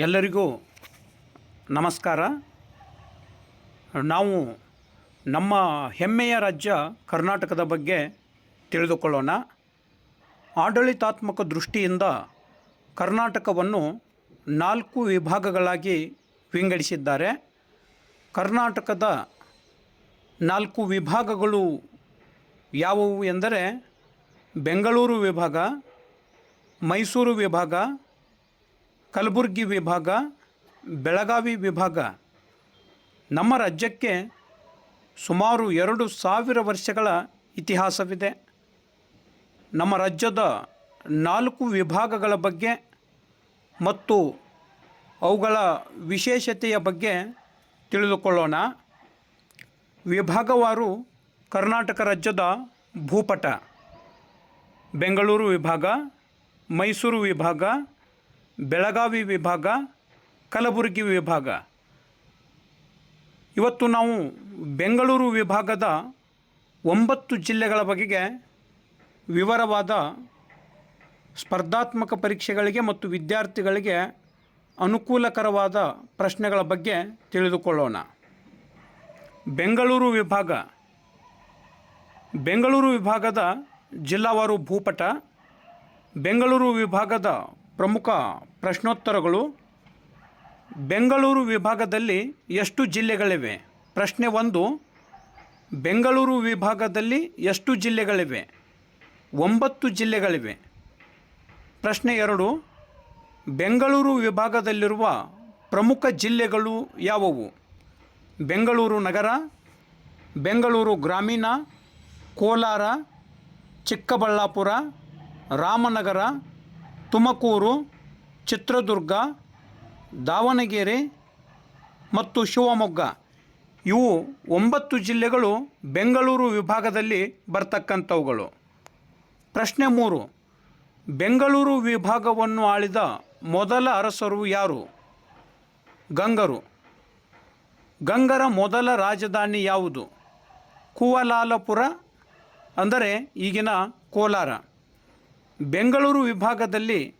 ಎಲ್ಲರಿಗೂ ನಮಸ್ಕಾರ. ನಾವು ನಮ್ಮ ಹೆಮ್ಮೆಯ ರಾಜ್ಯ ಕರ್ನಾಟಕದ ಬಗ್ಗೆ ತಿಳಿದುಕೊಳ್ಳೋಣ. ಆಡಳಿತಾತ್ಮಕ ದೃಷ್ಟಿಯಿಂದ ಕರ್ನಾಟಕವನ್ನು ನಾಲ್ಕು ವಿಭಾಗಗಳಾಗಿ ವಿಂಗಡಿಸಿದ್ದಾರೆ. ಕರ್ನಾಟಕದ ನಾಲ್ಕು ವಿಭಾಗಗಳು ಯಾವುವು ಎಂದರೆ ಬೆಂಗಳೂರು ವಿಭಾಗ, ಮೈಸೂರು ವಿಭಾಗ ಕಲಬುರಗಿ ವಿಭಾಗ, ಬೆಳಗಾವಿ ವಿಭಾಗ. ನಮ್ಮ ರಾಜ್ಯಕ್ಕೆ ಸುಮಾರು ಎರಡು ಸಾವಿರ ವರ್ಷಗಳ ಇತಿಹಾಸವಿದೆ. ನಮ್ಮ ರಾಜ್ಯದ ನಾಲ್ಕು ವಿಭಾಗಗಳ ಬಗ್ಗೆ ಮತ್ತು ಅವುಗಳ ವಿಶೇಷತೆಯ ಬಗ್ಗೆ ತಿಳಿದುಕೊಳ್ಳೋಣ. ವಿಭಾಗವಾರು ಕರ್ನಾಟಕ ರಾಜ್ಯದ ಭೂಪಟ. ಬೆಂಗಳೂರು ವಿಭಾಗ, ಮೈಸೂರು ವಿಭಾಗ ಬೆಳಗಾವಿ ವಿಭಾಗ, ಕಲಬುರಗಿ ವಿಭಾಗ. ಇವತ್ತು ನಾವು ಬೆಂಗಳೂರು ವಿಭಾಗದ ಒಂಬತ್ತು ಜಿಲ್ಲೆಗಳ ಬಗೆಗೆ ವಿವರವಾದ ಸ್ಪರ್ಧಾತ್ಮಕ ಪರೀಕ್ಷೆಗಳಿಗೆ ಮತ್ತು ವಿದ್ಯಾರ್ಥಿಗಳಿಗೆ ಅನುಕೂಲಕರವಾದ ಪ್ರಶ್ನೆಗಳ ಬಗ್ಗೆ ತಿಳಿದುಕೊಳ್ಳೋಣ. ಬೆಂಗಳೂರು ವಿಭಾಗ. ಬೆಂಗಳೂರು ವಿಭಾಗದ ಜಿಲ್ಲಾವಾರು ಭೂಪಟ, ಬೆಂಗಳೂರು ವಿಭಾಗದ ಪ್ರಮುಖ ಪ್ರಶ್ನೋತ್ತರಗಳು. ಬೆಂಗಳೂರು ವಿಭಾಗದಲ್ಲಿ ಎಷ್ಟು ಜಿಲ್ಲೆಗಳಿವೆ? ಪ್ರಶ್ನೆ ಒಂದು, ಬೆಂಗಳೂರು ವಿಭಾಗದಲ್ಲಿ ಎಷ್ಟು ಜಿಲ್ಲೆಗಳಿವೆ? ಒಂಬತ್ತು ಜಿಲ್ಲೆಗಳಿವೆ. ಪ್ರಶ್ನೆ ಎರಡು, ಬೆಂಗಳೂರು ವಿಭಾಗದಲ್ಲಿರುವ ಪ್ರಮುಖ ಜಿಲ್ಲೆಗಳು ಯಾವುವು? ಬೆಂಗಳೂರು ನಗರ, ಬೆಂಗಳೂರು ಗ್ರಾಮೀಣ, ಕೋಲಾರ, ಚಿಕ್ಕಬಳ್ಳಾಪುರ, ರಾಮನಗರ ತುಮಕೂರು, ಚಿತ್ರದುರ್ಗ, ದಾವಣಗೆರೆ ಮತ್ತು ಶಿವಮೊಗ್ಗ. ಇವು ಒಂಬತ್ತು ಜಿಲ್ಲೆಗಳು ಬೆಂಗಳೂರು ವಿಭಾಗದಲ್ಲಿ ಬರ್ತಕ್ಕಂಥವುಗಳು. ಪ್ರಶ್ನೆ ಮೂರು, ಬೆಂಗಳೂರು ವಿಭಾಗವನ್ನು ಆಳಿದ ಮೊದಲ ಅರಸರು ಯಾರು? ಗಂಗರು. ಗಂಗರ ಮೊದಲ ರಾಜಧಾನಿ ಯಾವುದು? ಕುವಲಾಲಪುರ, ಅಂದರೆ ಈಗಿನ ಕೋಲಾರ. ಬೆಂಗಳೂರು ವಿಭಾಗದಲ್ಲಿ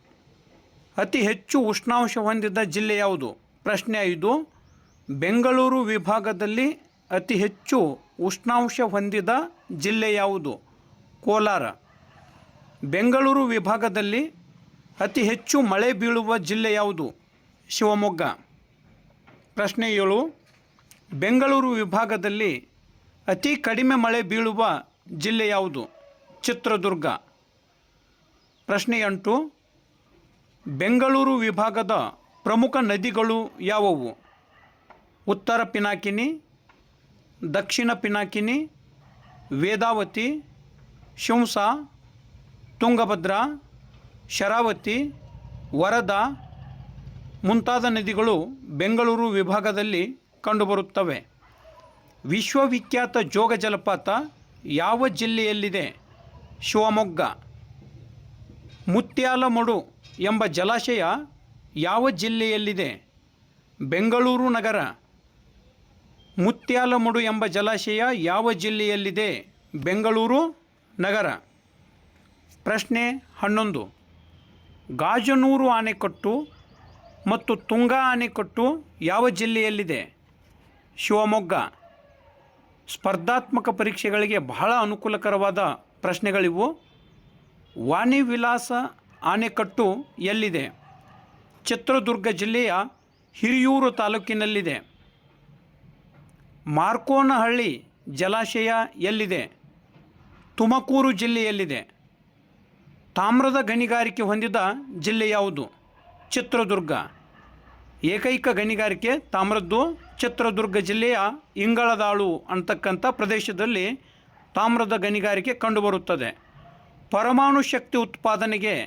ಅತಿ ಹೆಚ್ಚು ಉಷ್ಣಾಂಶ ಹೊಂದಿದ ಜಿಲ್ಲೆ ಯಾವುದು? ಪ್ರಶ್ನೆ ಐದು. ಬೆಂಗಳೂರು ವಿಭಾಗದಲ್ಲಿ ಅತಿ ಹೆಚ್ಚು ಉಷ್ಣಾಂಶ ಹೊಂದಿದ ಜಿಲ್ಲೆ ಯಾವುದು? ಕೋಲಾರ. ಬೆಂಗಳೂರು ವಿಭಾಗದಲ್ಲಿ ಅತಿ ಹೆಚ್ಚು ಮಳೆ ಬೀಳುವ ಜಿಲ್ಲೆ ಯಾವುದು? ಶಿವಮೊಗ್ಗ. ಪ್ರಶ್ನೆ ಏಳು. ಬೆಂಗಳೂರು ವಿಭಾಗದಲ್ಲಿ ಅತಿ ಕಡಿಮೆ ಮಳೆ ಬೀಳುವ ಜಿಲ್ಲೆ ಯಾವುದು? ಚಿತ್ರದುರ್ಗ. ಪ್ರಶ್ನೆ ಎಂಟು, ಬೆಂಗಳೂರು ವಿಭಾಗದ ಪ್ರಮುಖ ನದಿಗಳು ಯಾವುವು? ಉತ್ತರ ಪಿನಾಕಿನಿ, ದಕ್ಷಿಣ ಪಿನಾಕಿನಿ, ವೇದಾವತಿ, ಶಿಂಸ, ತುಂಗಭದ್ರಾ, ಶರಾವತಿ, ವರದಾ ಮುಂತಾದ ನದಿಗಳು ಬೆಂಗಳೂರು ವಿಭಾಗದಲ್ಲಿ ಕಂಡುಬರುತ್ತವೆ. ವಿಶ್ವವಿಖ್ಯಾತ ಜೋಗ ಜಲಪಾತ ಯಾವ ಜಿಲ್ಲೆಯಲ್ಲಿದೆ? ಶಿವಮೊಗ್ಗ. ಮುತ್ಯಾಲಮಡು ಎಂಬ ಜಲಾಶಯ ಯಾವ ಜಿಲ್ಲೆಯಲ್ಲಿದೆ? ಬೆಂಗಳೂರು ನಗರ. ಮುತ್ಯಾಲಮಡು ಎಂಬ ಜಲಾಶಯ ಯಾವ ಜಿಲ್ಲೆಯಲ್ಲಿದೆ? ಬೆಂಗಳೂರು ನಗರ. ಪ್ರಶ್ನೆ ಹನ್ನೊಂದು. ಗಾಜನೂರು ಆಣೆಕಟ್ಟು ಮತ್ತು ತುಂಗಾ ಆಣೆಕಟ್ಟು ಯಾವ ಜಿಲ್ಲೆಯಲ್ಲಿದೆ? ಶಿವಮೊಗ್ಗ. ಸ್ಪರ್ಧಾತ್ಮಕ ಪರೀಕ್ಷೆಗಳಿಗೆ ಬಹಳ ಅನುಕೂಲಕರವಾದ ಪ್ರಶ್ನೆಗಳಿವು. ವಾಣಿ ವಿಲಾಸ ಆಣೆಕಟ್ಟು ಎಲ್ಲಿದೆ? ಚಿತ್ರದುರ್ಗ ಜಿಲ್ಲೆಯ ಹಿರಿಯೂರು ತಾಲೂಕಿನಲ್ಲಿದೆ. ಮಾರ್ಕೋನಹಳ್ಳಿ ಜಲಾಶಯ ಎಲ್ಲಿದೆ? ತುಮಕೂರು ಜಿಲ್ಲೆಯಲ್ಲಿದೆ. ತಾಮ್ರದ ಗಣಿಗಾರಿಕೆ ಹೊಂದಿದ ಜಿಲ್ಲೆ ಯಾವುದು? ಚಿತ್ರದುರ್ಗ. ಏಕೈಕ ಗಣಿಗಾರಿಕೆ ತಾಮ್ರದ್ದು ಚಿತ್ರದುರ್ಗ ಜಿಲ್ಲೆಯ ಇಂಗಳದಾಳು ಅಂತಕ್ಕಂಥ ಪ್ರದೇಶದಲ್ಲಿ ತಾಮ್ರದ ಗಣಿಗಾರಿಕೆ ಕಂಡುಬರುತ್ತದೆ. ಪರಮಾಣು ಶಕ್ತಿ ಉತ್ಪಾದನೆಗೆ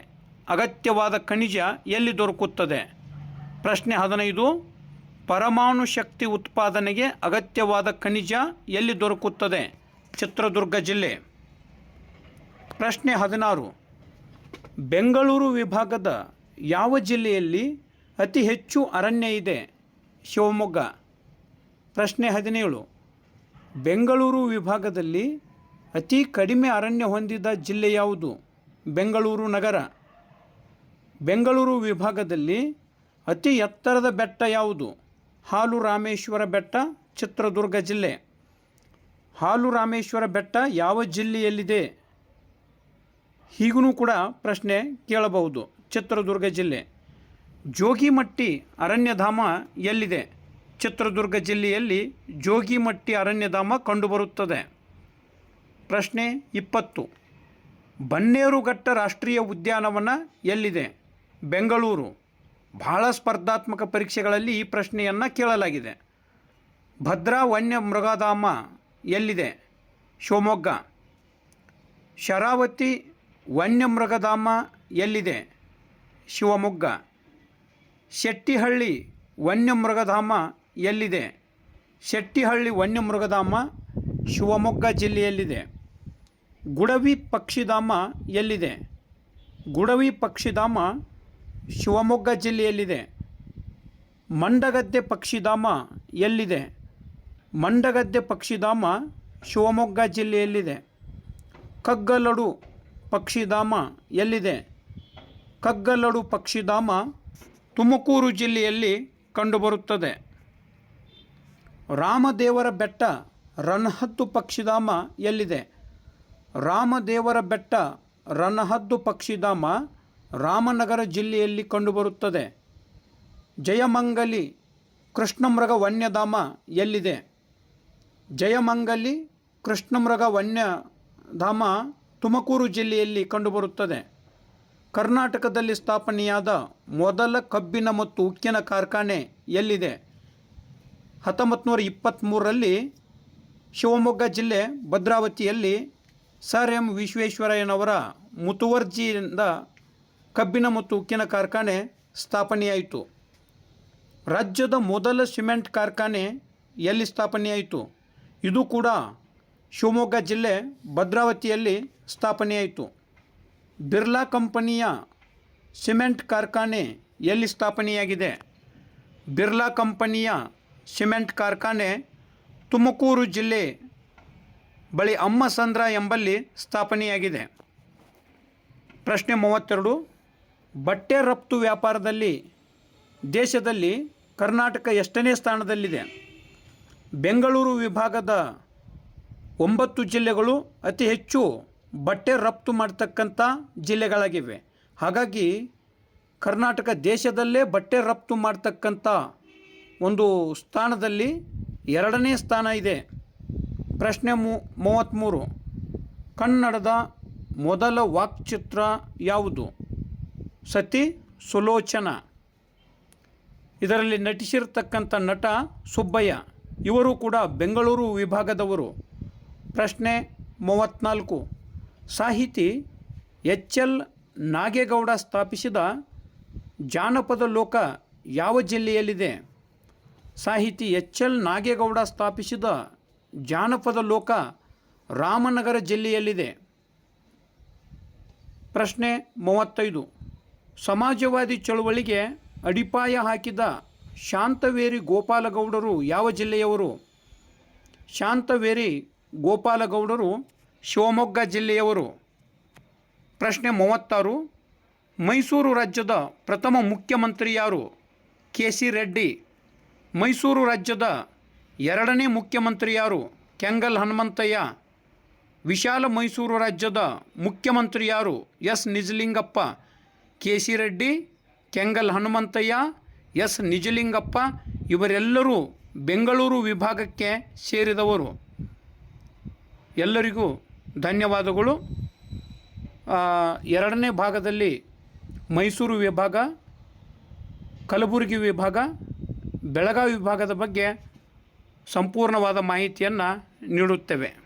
ಅಗತ್ಯವಾದ ಖನಿಜ ಎಲ್ಲಿ ದೊರಕುತ್ತದೆ? ಪ್ರಶ್ನೆ ಹದಿನೈದು. ಪರಮಾಣು ಶಕ್ತಿ ಉತ್ಪಾದನೆಗೆ ಅಗತ್ಯವಾದ ಖನಿಜ ಎಲ್ಲಿ ದೊರಕುತ್ತದೆ? ಚಿತ್ರದುರ್ಗ ಜಿಲ್ಲೆ. ಪ್ರಶ್ನೆ ಹದಿನಾರು. ಬೆಂಗಳೂರು ವಿಭಾಗದ ಯಾವ ಜಿಲ್ಲೆಯಲ್ಲಿ ಅತಿ ಹೆಚ್ಚು ಅರಣ್ಯ ಇದೆ? ಶಿವಮೊಗ್ಗ. ಪ್ರಶ್ನೆ ಹದಿನೇಳು. ಬೆಂಗಳೂರು ವಿಭಾಗದಲ್ಲಿ ಅತಿ ಕಡಿಮೆ ಅರಣ್ಯ ಹೊಂದಿದ ಜಿಲ್ಲೆ ಯಾವುದು? ಬೆಂಗಳೂರು ನಗರ. ಬೆಂಗಳೂರು ವಿಭಾಗದಲ್ಲಿ ಅತಿ ಎತ್ತರದ ಬೆಟ್ಟ ಯಾವುದು? ಹಾಲು ರಾಮೇಶ್ವರ ಬೆಟ್ಟ, ಚಿತ್ರದುರ್ಗ ಜಿಲ್ಲೆ. ಹಾಲು ರಾಮೇಶ್ವರ ಬೆಟ್ಟ ಯಾವ ಜಿಲ್ಲೆಯಲ್ಲಿದೆ? ಹೀಗೂ ಕೂಡ ಪ್ರಶ್ನೆ ಕೇಳಬಹುದು. ಚಿತ್ರದುರ್ಗ ಜಿಲ್ಲೆ. ಜೋಗಿಮಟ್ಟಿ ಅರಣ್ಯಧಾಮ ಎಲ್ಲಿದೆ? ಚಿತ್ರದುರ್ಗ ಜಿಲ್ಲೆಯಲ್ಲಿ ಜೋಗಿಮಟ್ಟಿ ಅರಣ್ಯಧಾಮ ಕಂಡುಬರುತ್ತದೆ. ಪ್ರಶ್ನೆ ಇಪ್ಪತ್ತು. ಬನ್ನೇರುಘಟ್ಟ ರಾಷ್ಟ್ರೀಯ ಉದ್ಯಾನವನ ಎಲ್ಲಿದೆ? ಬೆಂಗಳೂರು. ಬಹಳ ಸ್ಪರ್ಧಾತ್ಮಕ ಪರೀಕ್ಷೆಗಳಲ್ಲಿ ಈ ಪ್ರಶ್ನೆಯನ್ನು ಕೇಳಲಾಗಿದೆ. ಭದ್ರಾ ವನ್ಯ ಮೃಗಧಾಮ ಎಲ್ಲಿದೆ? ಶಿವಮೊಗ್ಗ. ಶರಾವತಿ ವನ್ಯಮೃಗಧಾಮ ಎಲ್ಲಿದೆ? ಶಿವಮೊಗ್ಗ. ಶೆಟ್ಟಿಹಳ್ಳಿ ವನ್ಯಮೃಗಧಾಮ ಎಲ್ಲಿದೆ? ಶೆಟ್ಟಿಹಳ್ಳಿ ವನ್ಯಮೃಗಧಾಮ ಶಿವಮೊಗ್ಗ ಜಿಲ್ಲೆಯಲ್ಲಿದೆ. ಗುಡವಿ ಪಕ್ಷಿಧಾಮ ಎಲ್ಲಿದೆ? ಗುಡವಿ ಪಕ್ಷಿಧಾಮ ಶಿವಮೊಗ್ಗ ಜಿಲ್ಲೆಯಲ್ಲಿದೆ. ಮಂಡಗದ್ದೆ ಪಕ್ಷಿಧಾಮ ಎಲ್ಲಿದೆ? ಮಂಡಗದ್ದೆ ಪಕ್ಷಿಧಾಮ ಶಿವಮೊಗ್ಗ ಜಿಲ್ಲೆಯಲ್ಲಿದೆ. ಕಗ್ಗಲಡು ಪಕ್ಷಿಧಾಮ ಎಲ್ಲಿದೆ? ಕಗ್ಗಲಡು ಪಕ್ಷಿಧಾಮ ತುಮಕೂರು ಜಿಲ್ಲೆಯಲ್ಲಿ ಕಂಡುಬರುತ್ತದೆ. ರಾಮದೇವರ ಬೆಟ್ಟ ರನ್ಹತ್ತು ಪಕ್ಷಿಧಾಮ ಎಲ್ಲಿದೆ? ರಾಮದೇವರ ಬೆಟ್ಟ ರನಹದ್ದು ಪಕ್ಷಿಧಾಮ ರಾಮನಗರ ಜಿಲ್ಲೆಯಲ್ಲಿ ಕಂಡುಬರುತ್ತದೆ. ಜಯಮಂಗಲಿ ಕೃಷ್ಣಮೃಗ ವನ್ಯಧಾಮ ಎಲ್ಲಿದೆ? ಜಯಮಂಗಲಿ ಕೃಷ್ಣಮೃಗ ವನ್ಯಧಾಮ ತುಮಕೂರು ಜಿಲ್ಲೆಯಲ್ಲಿ ಕಂಡುಬರುತ್ತದೆ. ಕರ್ನಾಟಕದಲ್ಲಿ ಸ್ಥಾಪನೆಯಾದ ಮೊದಲ ಕಬ್ಬಿನ ಮತ್ತು ಉಕ್ಕಿನ ಕಾರ್ಖಾನೆ ಎಲ್ಲಿದೆ? ಹತ್ತೊಂಬತ್ತು ನೂರ ಇಪ್ಪತ್ತ್ಮೂರರಲ್ಲಿ ಶಿವಮೊಗ್ಗ ಜಿಲ್ಲೆ ಭದ್ರಾವತಿಯಲ್ಲಿ ಸರ್ ಎಂ ವಿಶ್ವೇಶ್ವರಯ್ಯನವರ ಮುತುವರ್ಜಿಯಿಂದ ಕಬ್ಬಿನ ಮತ್ತು ಉಕ್ಕಿನ ಕಾರ್ಖಾನೆ ಸ್ಥಾಪನೆಯಾಯಿತು. ರಾಜ್ಯದ ಮೊದಲ ಸಿಮೆಂಟ್ ಕಾರ್ಖಾನೆ ಎಲ್ಲಿ ಸ್ಥಾಪನೆಯಾಯಿತು? ಇದು ಕೂಡ ಶಿವಮೊಗ್ಗ ಜಿಲ್ಲೆ ಭದ್ರಾವತಿಯಲ್ಲಿ ಸ್ಥಾಪನೆಯಾಯಿತು. ಬಿರ್ಲಾ ಕಂಪನಿಯ ಸಿಮೆಂಟ್ ಕಾರ್ಖಾನೆ ಎಲ್ಲಿ ಸ್ಥಾಪನೆಯಾಗಿದೆ? ಬಿರ್ಲಾ ಕಂಪನಿಯ ಸಿಮೆಂಟ್ ಕಾರ್ಖಾನೆ ತುಮಕೂರು ಜಿಲ್ಲೆ ಬಳಿ ಅಮ್ಮಸಂದ್ರ ಎಂಬಲ್ಲಿ ಸ್ಥಾಪನೆಯಾಗಿದೆ. ಪ್ರಶ್ನೆ ಮೂವತ್ತೆರಡು, ಬಟ್ಟೆ ರಫ್ತು ವ್ಯಾಪಾರದಲ್ಲಿ ದೇಶದಲ್ಲಿ ಕರ್ನಾಟಕ ಎಷ್ಟನೇ ಸ್ಥಾನದಲ್ಲಿದೆ? ಬೆಂಗಳೂರು ವಿಭಾಗದ ಒಂಬತ್ತು ಜಿಲ್ಲೆಗಳು ಅತಿ ಹೆಚ್ಚು ಬಟ್ಟೆ ರಫ್ತು ಮಾಡ್ತಕ್ಕಂಥ ಜಿಲ್ಲೆಗಳಾಗಿವೆ. ಹಾಗಾಗಿ ಕರ್ನಾಟಕ ದೇಶದಲ್ಲೇ ಬಟ್ಟೆ ರಫ್ತು ಮಾಡ್ತಕ್ಕಂಥ ಒಂದು ಸ್ಥಾನದಲ್ಲಿ ಎರಡನೇ ಸ್ಥಾನ ಇದೆ. ಪ್ರಶ್ನೆ ಮೂ ಮೂವತ್ತ್ಮೂರು ಕನ್ನಡದ ಮೊದಲ ವಾಕ್ಚಿತ್ರ ಯಾವುದು? ಸತಿ ಸುಲೋಚನ. ಇದರಲ್ಲಿ ನಟಿಸಿರ್ತಕ್ಕಂಥ ನಟ ಸುಬ್ಬಯ್ಯ. ಇವರು ಕೂಡ ಬೆಂಗಳೂರು ವಿಭಾಗದವರು. ಪ್ರಶ್ನೆ ಮೂವತ್ತ್ನಾಲ್ಕು ಸಾಹಿತಿ ಎಚ್ ಎಲ್ ನಾಗೇಗೌಡ ಸ್ಥಾಪಿಸಿದ ಜಾನಪದ ಲೋಕ ಯಾವ ಜಿಲ್ಲೆಯಲ್ಲಿದೆ? ಸಾಹಿತಿ ಎಚ್ ಎಲ್ ನಾಗೇಗೌಡ ಸ್ಥಾಪಿಸಿದ ಜಾನಪದ ಲೋಕ ರಾಮನಗರ ಜಿಲ್ಲೆಯಲ್ಲಿದೆ. ಪ್ರಶ್ನೆ ಮೂವತ್ತೈದು. ಸಮಾಜವಾದಿ ಚಳುವಳಿಗೆ ಅಡಿಪಾಯ ಹಾಕಿದ ಶಾಂತವೇರಿ ಗೋಪಾಲಗೌಡರು ಯಾವ ಜಿಲ್ಲೆಯವರು? ಶಾಂತವೇರಿ ಗೋಪಾಲಗೌಡರು ಶಿವಮೊಗ್ಗ ಜಿಲ್ಲೆಯವರು. ಪ್ರಶ್ನೆ ಮೂವತ್ತಾರು. ಮೈಸೂರು ರಾಜ್ಯದ ಪ್ರಥಮ ಮುಖ್ಯಮಂತ್ರಿ ಯಾರು? K C Reddy. ಮೈಸೂರು ರಾಜ್ಯದ ಎರಡನೇ ಮುಖ್ಯಮಂತ್ರಿ ಯಾರು? ಕೆಂಗಲ್ ಹನುಮಂತಯ್ಯ. ವಿಶಾಲ ಮೈಸೂರು ರಾಜ್ಯದ ಮುಖ್ಯಮಂತ್ರಿ ಯಾರು? S. Nijalingappa. K C Reddy Kengal Hanumanthaiah, S. Nijalingappa ಇವರೆಲ್ಲರೂ ಬೆಂಗಳೂರು ವಿಭಾಗಕ್ಕೆ ಸೇರಿದವರು. ಎಲ್ಲರಿಗೂ ಧನ್ಯವಾದಗಳು. ಎರಡನೇ ಭಾಗದಲ್ಲಿ ಮೈಸೂರು ವಿಭಾಗ, ಕಲಬುರಗಿ ವಿಭಾಗ, ಬೆಳಗಾವಿ ವಿಭಾಗದ ಬಗ್ಗೆ ಸಂಪೂರ್ಣವಾದ ಮಾಹಿತಿಯನ್ನು ನೀಡುತ್ತೇವೆ.